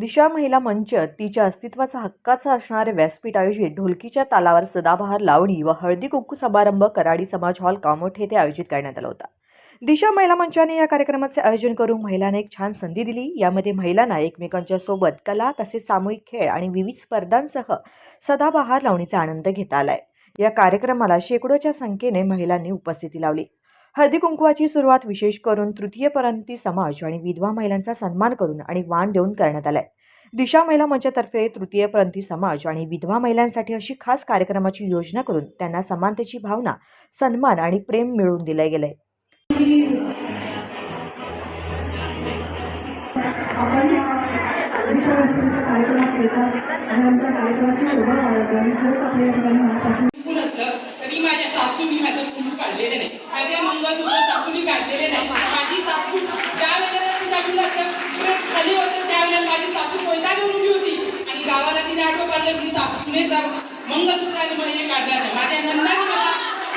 दिशा महिला मंच तिच्या अस्तित्वाचा हक्काचा असणारे व्यासपीठ आयोजित ढोलकीच्या तालावर सदाबहार लावणी व हळदी कुंकू समारंभ कराडी समाज हॉल कामोठ येथे आयोजित करण्यात आला होता. दिशा महिला मंचाने या कार्यक्रमाचे आयोजन करून महिलांना एक छान संधी दिली. यामध्ये महिलांना एकमेकांच्या सोबत कला तसेच सामूहिक खेळ आणि विविध स्पर्धांसह सदाबहार लावणीचा आनंद घेता आलाय. या कार्यक्रमाला शेकडोच्या संख्येने महिलांनी उपस्थिती लावली. हळदी कुंकवाची सुरुवात विशेष करून तृतीयपरंती समाज आणि विधवा महिलांचा सन्मान करून आणि वाण देऊन करण्यात आलाय. दिशा महिला मंचातर्फे तृतीयपंथी समाज आणि विधवा महिलांसाठी अशी खास कार्यक्रमाची योजना करून त्यांना समानतेची भावना सन्मान आणि प्रेम मिळवून दिले गेले आपण कार्यक्रमात आणि आमच्या कार्यक्रमाची शोभा खरंच आपल्या ठिकाणी मनापासून तरी माझ्या सासूनी माझं फुल काढलेलं नाही. माझ्या मंगळसूत्र सासूनी काढलेले नाही. माझी सासू त्या वेळेला तिच्या मुलाचं खाली होतं त्यावेळेला माझी सासू कोयता घेऊन उभी होती. आणि गावाला तिने आठवण काढलं मी सासूने मंगळसूत्र आणि महिने काढणार नाही. माझ्या नंदाने मला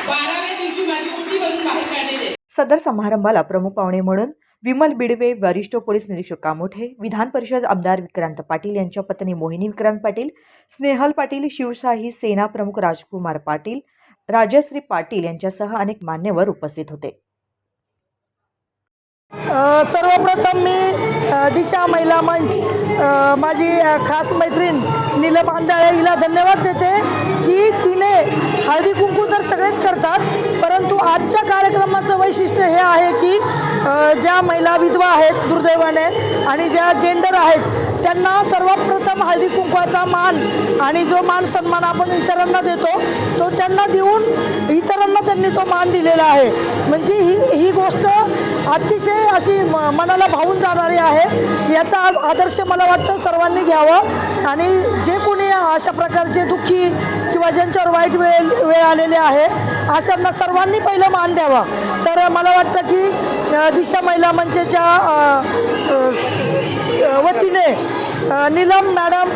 बाराव्या दिवशी माझी ओटी भरून बाहेर काढलेली सदर समारंभाला प्रमुख पाहुणे म्हणून विमल बिडवे वरिष्ठ पोलीस निरीक्षक कामोठे विधान परिषद आमदार विक्रांत पाटील यांच्या पत्नी मोहिनी विक्रांत पाटील स्नेहल पाटील शिवशाही सेना प्रमुख राजकुमार पाटील राजश्री पाटील यांच्यासह अनेक मान्यवर उपस्थित होते. सर्वप्रथम मी दिशा महिला मंच माझी खास मैत्रीण नीलम आंधळे हिला धन्यवाद देते की तिने हळदी कुंकू तर सगळेच करतात परंतु आजच्या कार्यक्रमाचं वैशिष्ट्य हे आहे की ज्या महिला विधवा आहेत दुर्दैवाने आणि ज्या जेंडर आहेत त्यांना सर्वप्रथम हळदी कुंकवाचा मान आणि जो मान सन्मान आपण इतरांना देतो तो त्यांना देऊन इतरांना त्यांनी तो मान दिलेला आहे. म्हणजे ही ही गोष्ट अतिशय अशी म मनाला भावून जाणारी आहे. याचा आज आदर्श मला वाटतं सर्वांनी घ्यावं. आणि जे कोणी अशा प्रकारचे दुःखी किंवा ज्यांच्यावर वाईट वेळ वेळ आलेले आहे अशांना सर्वांनी पहिलं मान द्यावा. तर मला वाटतं की दिशा महिला मंचच्या वतीने नीलम मॅडम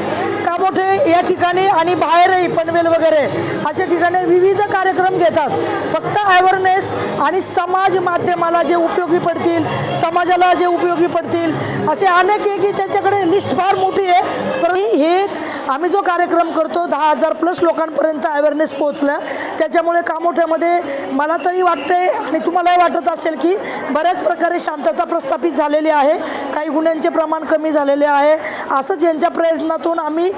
मोठे या ठिकाणी आणि बाहेरही पनवेल वगैरे अशा ठिकाणी विविध कार्यक्रम घेतात. फक्त अवेअरनेस आणि समाज माध्यमाला जे उपयोगी पडतील समाजाला जे उपयोगी पडतील असे अनेक आहे की त्याच्याकडे लिस्ट फार मोठी आहे. आम्ही जो कार्यक्रम करतो दहा हजार प्लस लोकांपर्यंत अवेअरनेस पोहोचला. त्याच्यामुळे कामोठ्यामध्ये मला तरी वाटतंय आणि तुम्हालाही वाटत असेल की बऱ्याच प्रकारे शांतता प्रस्थापित झालेली आहे. काही गुन्ह्यांचे प्रमाण कमी झालेले आहे. असंच यांच्या प्रयत्नातून आम्ही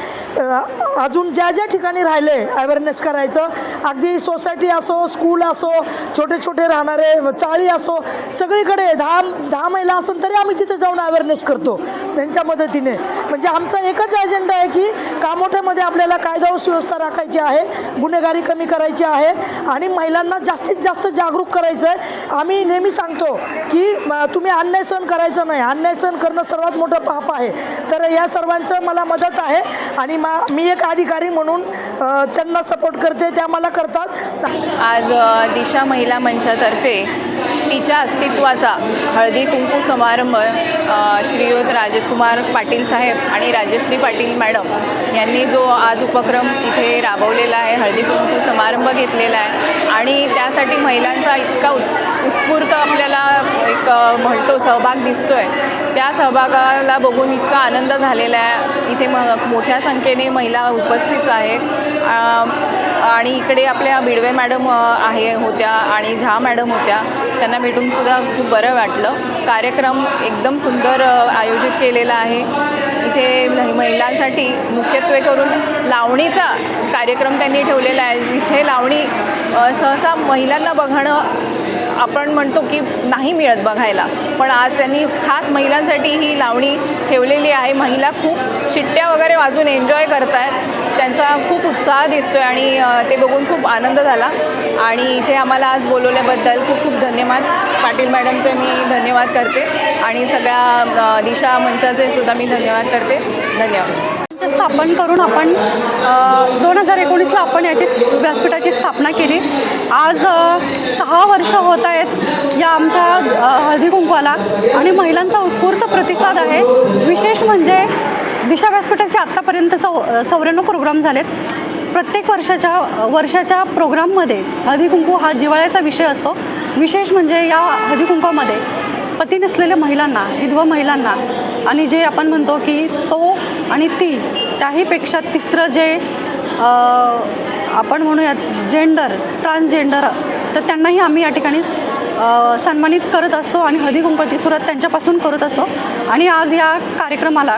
अजून ज्या ज्या ठिकाणी राहिले अवेअरनेस करायचं अगदी सोसायटी असो स्कूल असो छोटे छोटे राहणारे चाळी असो सगळीकडे दहा दहा महिला असून तरी आम्ही तिथे जाऊन अवेअरनेस करतो. त्यांच्या मदतीने. म्हणजे आमचा एकच अजेंडा आहे की कामोठ्यामध्ये आपल्याला कायदा व सुव्यवस्था राखायची आहे गुन्हेगारी कमी करायची आहे आणि महिलांना जास्तीत जास्त जागरूक करायचं आहे आम्ही नेहमी सांगतो की तुम्ही अन्याय सहन करायचं नाही. अन्याय सहन करणं सर्वात मोठं पाप आहे. तर या सर्वांचं मला मदत आहे आणि मा मी एक अधिकारी म्हणून त्यांना सपोर्ट करते. त्या मला करतात. आज अ, दिशा महिला मंचातर्फे तिच्या अस्तित्वाचा हळदी कुंकू समारंभ श्रीयुत राजकुमार पाटील साहेब आणि राजश्री पाटील मॅडम यांनी जो आज उपक्रम इथे राबवलेला आहे हळदी कुंकू समारंभ घेतलेला आहे आणि त्यासाठी महिलांचा इतका उत् उत्स्फूर्त आपल्याला एक म्हणतो सहभाग दिसतो आहे त्या सहभागाला बघून इतका आनंद झालेला आहे. इथे म मोठ्या संख्येने महिला उपस्थित आहेत. आणि इकडे आपल्या बिडवे मॅडम आहे होत्या आणि झा मॅडम होत्या. त्यांना भेटून सुद्धा खूप बरं वाटलं. कार्यक्रम एकदम सुंदर आयोजित केलेला आहे. इथे महिलांसाठी मुख्यत्वे करून लावणीचा कार्यक्रम त्यांनी ठेवलेला आहे. इथे लावणी सहसा महिलांना बघणं आपण म्हणतो की नाही मिळत बघायला. पण आज त्यांनी खास महिलांसाठी ही लावणी ठेवलेली आहे. महिला खूप शिट्ट्या वगैरे वाजून एन्जॉय करत आहेत त्यांचा खूप उत्साह दिसतो आहे आणि ते बघून खूप आनंद झाला. आणि इथे आम्हाला आज बोलवल्याबद्दल खूप खूप धन्यवाद. पाटील मॅडमचे मी धन्यवाद करते. आणि सगळ्या दिशा मंचाचे सुद्धा मी धन्यवाद करते. धन्यवाद. स्थापन करून आपण दोन हजार एकोणीसला आपण याची व्यासपीठाची स्थापना केली. आज सहा वर्ष होत आहेत या आमच्या हळदी कुंकवाला आणि महिलांचा उत्स्फूर्त प्रतिसाद आहे. विशेष म्हणजे दिशा व्यासपीठाचे आत्तापर्यंत चौ चौऱ्याण्णव प्रोग्राम झालेत. प्रत्येक वर्षाच्या वर्षाच्या प्रोग्राममध्ये हळदीकुंकू हा जिव्हाळ्याचा विषय असतो. विशेष म्हणजे या हळदीकुंकवामध्ये पती नसलेल्या महिलांना विधवा महिलांना आणि जे आपण म्हणतो की तो आणि ती त्याहीपेक्षा तिसरं जे आपण म्हणूयात जेंडर ट्रान्सजेंडर तर त्यांनाही आम्ही या ठिकाणी सन्मानित करत असतो आणि हळदी कुंकवाची सुरुवात त्यांच्यापासून करत असतो. आणि आज या कार्यक्रमाला